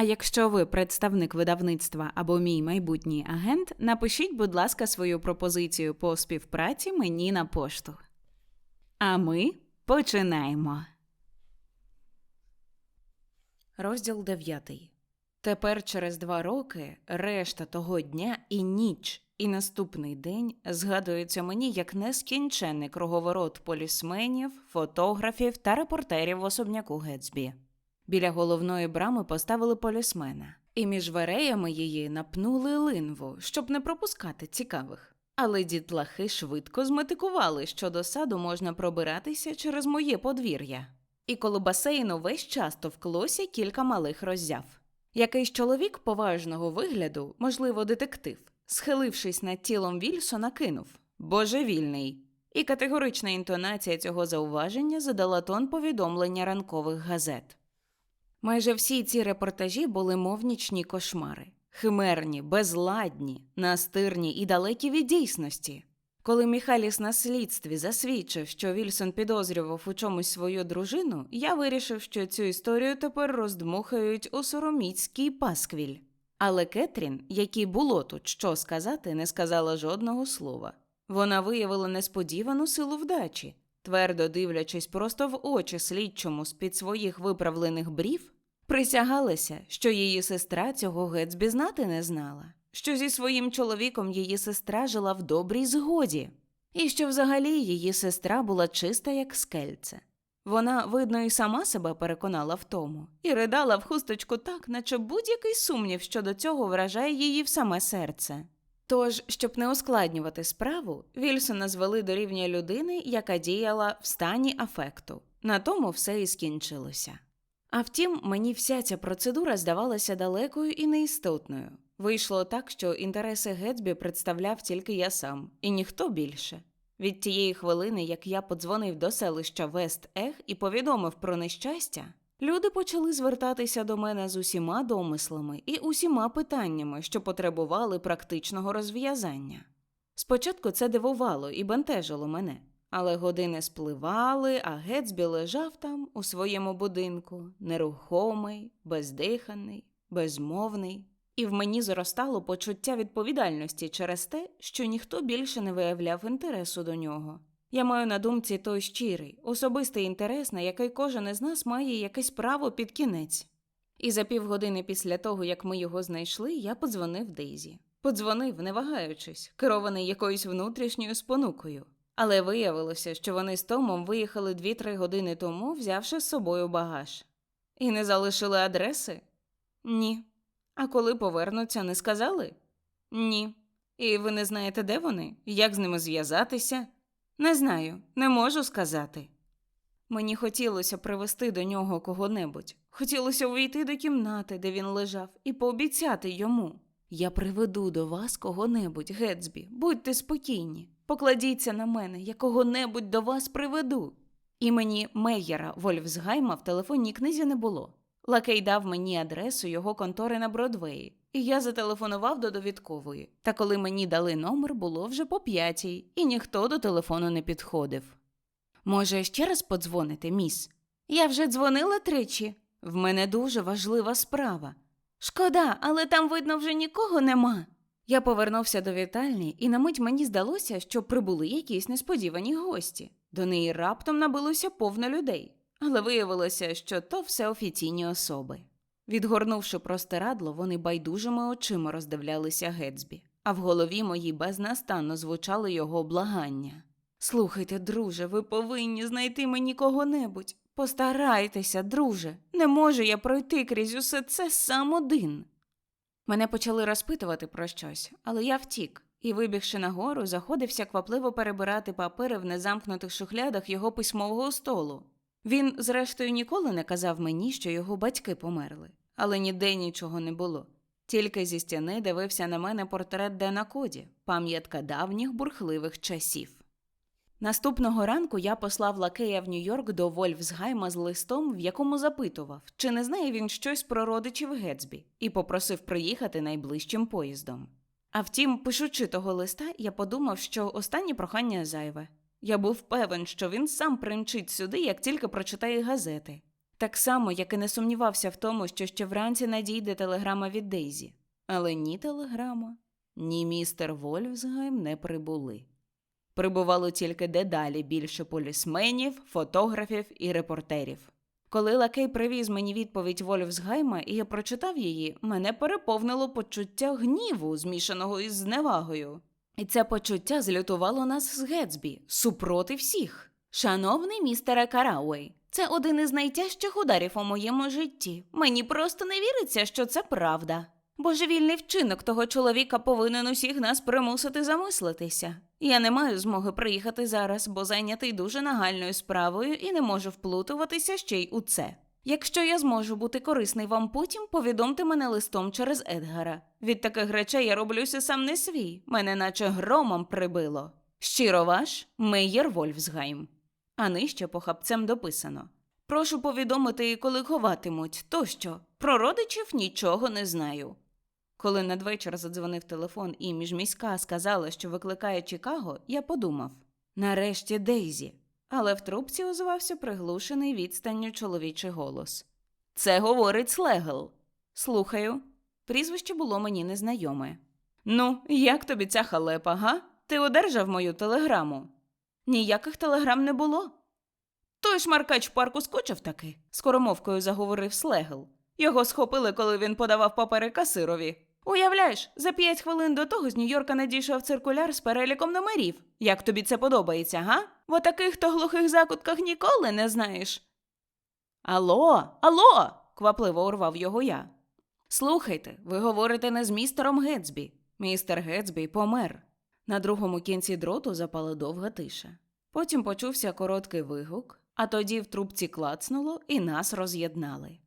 А якщо ви представник видавництва або мій майбутній агент, напишіть, будь ласка, свою пропозицію по співпраці мені на пошту. А ми починаємо. Розділ 9. Тепер через два роки решта того дня і ніч, і наступний день згадуються мені як нескінченний круговорот полісменів, фотографів та репортерів в особняку Гетсбі. Біля головної брами поставили полісмена, і між вереями її напнули линву, щоб не пропускати цікавих. Але дітлахи швидко зметикували, що до саду можна пробиратися через моє подвір'я. І коло басейну весь час товклося кілька малих роззяв. Якийсь чоловік поважного вигляду, можливо, детектив, схилившись над тілом Вільсона, кинув Божевільний. І категорична інтонація цього зауваження задала тон повідомлення ранкових газет. Майже всі ці репортажі були мов нічні кошмари, химерні, безладні, настирні і далекі від дійсності. Коли Міхаліс на слідстві засвідчив, що Вільсон підозрював у чомусь свою дружину, я вирішив, що цю історію тепер роздмухають у сороміцький пасквіль. Але Кетрін, якій було тут що сказати, не сказала жодного слова. Вона виявила несподівану силу вдачі, твердо дивлячись просто в очі слідчому з-під своїх виправлених брів, присягалася, що її сестра цього Гетсбі знати не знала, що зі своїм чоловіком її сестра жила в добрій згоді, і що взагалі її сестра була чиста, як скельце. Вона, видно, і сама себе переконала в тому, і ридала в хусточку так, наче будь-який сумнів щодо цього вражає її в саме серце. Тож, щоб не ускладнювати справу, Вільсона звели до рівня людини, яка діяла в стані афекту. На тому все і скінчилося. А втім, мені вся ця процедура здавалася далекою і неістотною. Вийшло так, що інтереси Гетсбі представляв тільки я сам, і ніхто більше. Від тієї хвилини, як я подзвонив до селища Вест Ег і повідомив про нещастя, люди почали звертатися до мене з усіма домислами і усіма питаннями, що потребували практичного розв'язання. Спочатку це дивувало і бентежило мене, але години спливали, а Гетсбі лежав там у своєму будинку, нерухомий, бездиханий, безмовний, і в мені зростало почуття відповідальності через те, що ніхто більше не виявляв інтересу до нього. Я маю на думці той щирий, особистий інтерес, на який кожен із нас має якесь право під кінець. І за півгодини після того, як ми його знайшли, я подзвонив Дейзі. Подзвонив, не вагаючись, керований якоюсь внутрішньою спонукою. Але виявилося, що вони з Томом виїхали 2-3 години тому, взявши з собою багаж. І не залишили адреси? Ні. А коли повернуться, не сказали? Ні. І ви не знаєте, де вони? Як з ними зв'язатися? Не знаю, не можу сказати. Мені хотілося привести до нього кого-небудь. Хотілося увійти до кімнати, де він лежав, і пообіцяти йому. Я приведу до вас кого-небудь, Гетсбі, будьте спокійні. Покладіться на мене, я кого-небудь до вас приведу. Імені Мейєра Вольфсгайма в телефонній книзі не було. Лакей дав мені адресу його контори на Бродвеї, і я зателефонував до довідкової. Та коли мені дали номер, було вже по п'ятій, і ніхто до телефону не підходив. Може, ще раз подзвоните, міс? Я вже дзвонила тричі. В мене дуже важлива справа. Шкода, але там, видно, вже нікого нема. Я повернувся до вітальні, і на мить мені здалося, що прибули якісь несподівані гості. До неї раптом набилося повно людей, але виявилося, що то все офіційні особи. Відгорнувши простирадло, вони байдужими очима роздивлялися Гетсбі, а в голові моїй безнастанно звучали його благання. Слухайте, друже, ви повинні знайти мені кого-небудь. Постарайтеся, друже, не можу я пройти крізь усе це сам один. Мене почали розпитувати про щось, але я втік і, вибігши нагору, заходився квапливо перебирати папери в незамкнутих шухлядах його письмового столу. Він, зрештою, ніколи не казав мені, що його батьки померли, але ніде нічого не було. Тільки зі стіни дивився на мене портрет Дена Коді, пам'ятка давніх бурхливих часів. Наступного ранку я послав лакея в Нью-Йорк до Вольфсгайма з листом, в якому запитував, чи не знає він щось про родичів Гетсбі, і попросив приїхати найближчим поїздом. А втім, пишучи того листа, я подумав, що останнє прохання зайве. Я був певен, що він сам примчить сюди, як тільки прочитає газети. Так само, як і не сумнівався в тому, що ще вранці надійде телеграма від Дейзі. Але ні телеграма, ні містер Вольфсгайм не прибули. Прибувало тільки дедалі більше полісменів, фотографів і репортерів. Коли лакей привіз мені відповідь Вольфсгайма, і я прочитав її, мене переповнило почуття гніву, змішаного із зневагою. І це почуття злютувало нас з Гетсбі супроти всіх. Шановний містере Карауей, це один із найтяжчих ударів у моєму житті. Мені просто не віриться, що це правда. Божевільний вчинок того чоловіка повинен усіх нас примусити замислитися. Я не маю змоги приїхати зараз, бо зайнятий дуже нагальною справою і не можу вплутуватися ще й у це. Якщо я зможу бути корисний вам потім, повідомте мене листом через Едгара. Від таких речей я роблюся сам не свій, мене наче громом прибило. Щиро ваш Мейєр Вольфсгайм. А нижче похапцем дописано. Прошу повідомити, коли ховатимуть, тощо. Про родичів нічого не знаю. Коли надвечір задзвонив телефон і міжміська сказала, що викликає Чикаго, я подумав нарешті Дейзі. Але в трубці озвався приглушений відстанню чоловічий голос. Це говорить Слегл. Слухаю. Прізвище було мені незнайоме. Ну, як тобі ця халепа, га? Ти одержав мою телеграму? Ніяких телеграм не було. Той шмаркач в парку скочив таки, скоромовкою заговорив Слегл. Його схопили, коли він подавав папери касирові. Уявляєш, за п'ять хвилин до того з Нью-Йорка надійшов циркуляр з переліком номерів. Як тобі це подобається, га? В таких то глухих закутках ніколи не знаєш. Алло, алло. квапливо урвав його я. Слухайте, ви говорите не з містером Гетсбі. Містер Гетсбі помер. На другому кінці дроту запала довга тиша. Потім почувся короткий вигук, а тоді в трубці клацнуло і нас роз'єднали.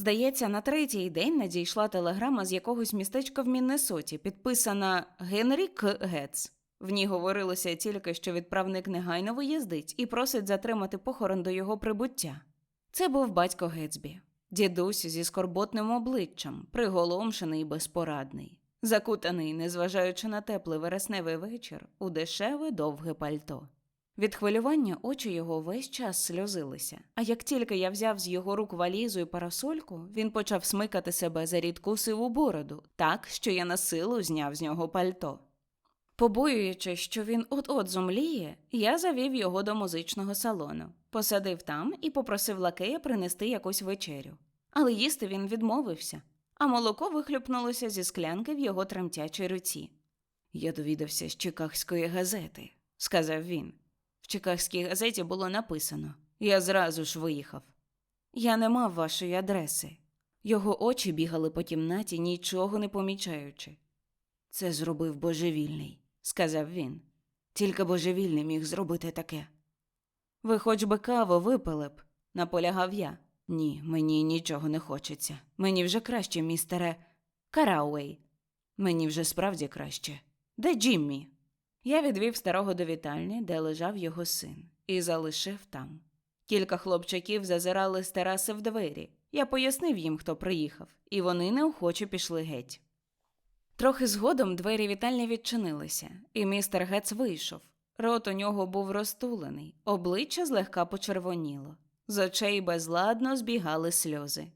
Здається, на третій день надійшла телеграма з якогось містечка в Міннесоті, підписана Генрі К. Гетц. В ній говорилося тільки, що відправник негайно виїздить і просить затримати похорон до його прибуття. Це був батько Гетсбі, дідусь зі скорботним обличчям, приголомшений і безпорадний, закутаний, незважаючи на теплий вересневий вечір, у дешеве довге пальто. Від хвилювання очі його весь час сльозилися, а як тільки я взяв з його рук валізу і парасольку, він почав смикати себе за рідку сиву бороду, так, що я на силу зняв з нього пальто. Побоюючи, що він от-от зумліє, я завів його до музичного салону, посадив там і попросив лакея принести якусь вечерю. Але їсти він відмовився, а молоко вихлюпнулося зі склянки в його тремтячій руці. Я довідався з Чикагської газети, сказав він. Чикагській газеті було написано Я зразу ж виїхав. Я не мав вашої адреси. Його очі бігали по кімнаті, нічого не помічаючи. Це зробив божевільний, сказав він. Тільки божевільний міг зробити таке. Ви хоч би каву випили б, наполягав я. Ні, мені нічого не хочеться. Мені вже краще, містере Карауей. Мені вже справді краще. Де Джиммі? Я відвів старого до вітальні, де лежав його син, і залишив там. Кілька хлопчаків зазирали з тераси в двері. Я пояснив їм, хто приїхав, і вони неохоче пішли геть. Трохи згодом двері вітальні відчинилися, і містер Гец вийшов. Рот у нього був розтулений, обличчя злегка почервоніло, з очей безладно збігали сльози.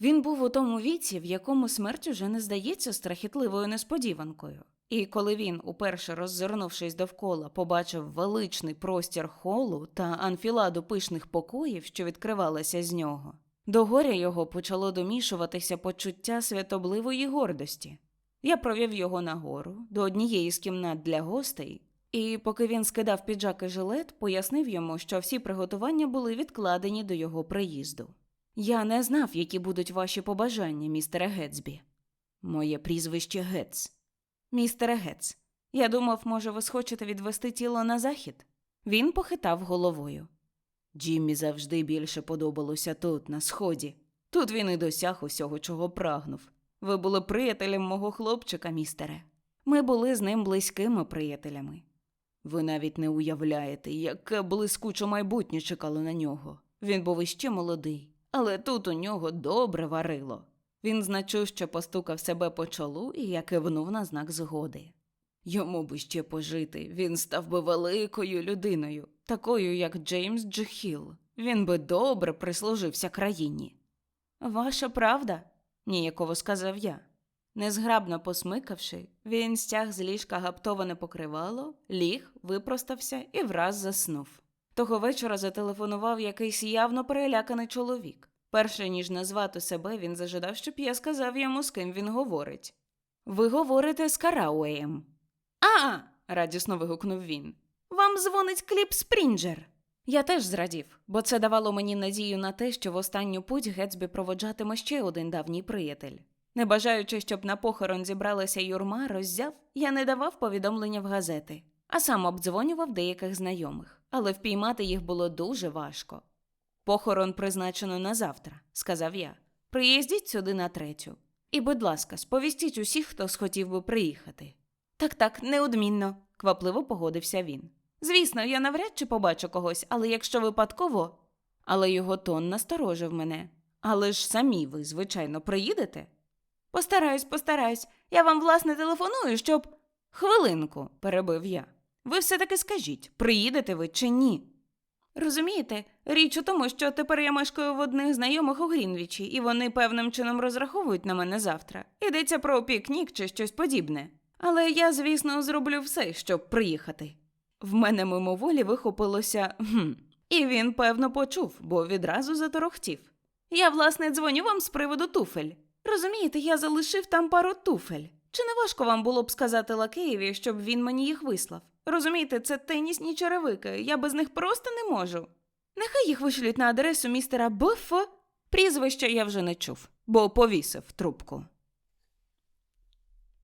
Він був у тому віці, в якому смерть уже не здається страхітливою несподіванкою. І коли він, уперше роззирнувшись довкола, побачив величний простір холу та анфіладу пишних покоїв, що відкривалися з нього, до горя його почало домішуватися почуття святобливої гордості. Я провів його нагору до однієї з кімнат для гостей, і, поки він скидав піджак і жилет, пояснив йому, що всі приготування були відкладені до його приїзду. Я не знав, які будуть ваші побажання, містере Гетсбі. Моє прізвище Гетц. Містере Гетц, я думав, може, ви схочете відвести тіло на захід. Він похитав головою. Джиммі завжди більше подобалося тут, на сході. Тут він і досяг усього, чого прагнув. Ви були приятелем мого хлопчика, містере. Ми були з ним близькими приятелями. Ви навіть не уявляєте, яке блискуче майбутнє чекало на нього. Він був іще молодий, але тут у нього добре варило. Він значуще постукав себе по чолу і я кивнув на знак згоди. Йому би ще пожити, він став би великою людиною, такою, як Джеймс Джихіл. Він би добре прислужився країні. Ваша правда, ніяково сказав я. Незграбно посмикавши, він стяг з ліжка гаптоване покривало, ліг, випростався і враз заснув. Того вечора зателефонував якийсь явно переляканий чоловік. Перше ніж назвати себе, він зажадав, щоб я сказав йому, з ким він говорить. Ви говорите з Карауеєм. А. радісно вигукнув він. Вам дзвонить Кліп Спрінджер. Я теж зрадів, бо це давало мені надію на те, що в останню путь Гетсбі проводжатиме ще один давній приятель. Не бажаючи, щоб на похорон зібралася юрма, роззяв, я не давав повідомлення в газети, а сам обдзвонював деяких знайомих, але впіймати їх було дуже важко. Похорон призначено на завтра, сказав я. Приїздіть сюди на третю. І, будь ласка, сповістіть усіх, хто схотів би приїхати. Так, так, неодмінно, квапливо погодився він. Звісно, я навряд чи побачу когось, але якщо випадково. Але його тон насторожив мене. Але ж самі ви, звичайно, приїдете? Постараюсь, постараюсь. Я вам, власне, телефоную, щоб. Хвилинку, перебив я. Ви все таки скажіть, приїдете ви чи ні? Розумієте, річ у тому, що тепер я мешкаю в одних знайомих у Грінвічі, і вони певним чином розраховують на мене завтра. Йдеться про пікнік чи щось подібне. Але я, звісно, зроблю все, щоб приїхати. В мене мимоволі вихопилося «хм». І він, певно, почув, бо відразу заторохтів. Я, власне, дзвоню вам з приводу туфель. Розумієте, я залишив там пару туфель. Чи не важко вам було б сказати лакеєві, щоб він мені їх вислав? Розумієте, це тенісні черевики, я без них просто не можу. Нехай їх вишлють на адресу містера Бф. Прізвища я вже не чув, бо повісив трубку.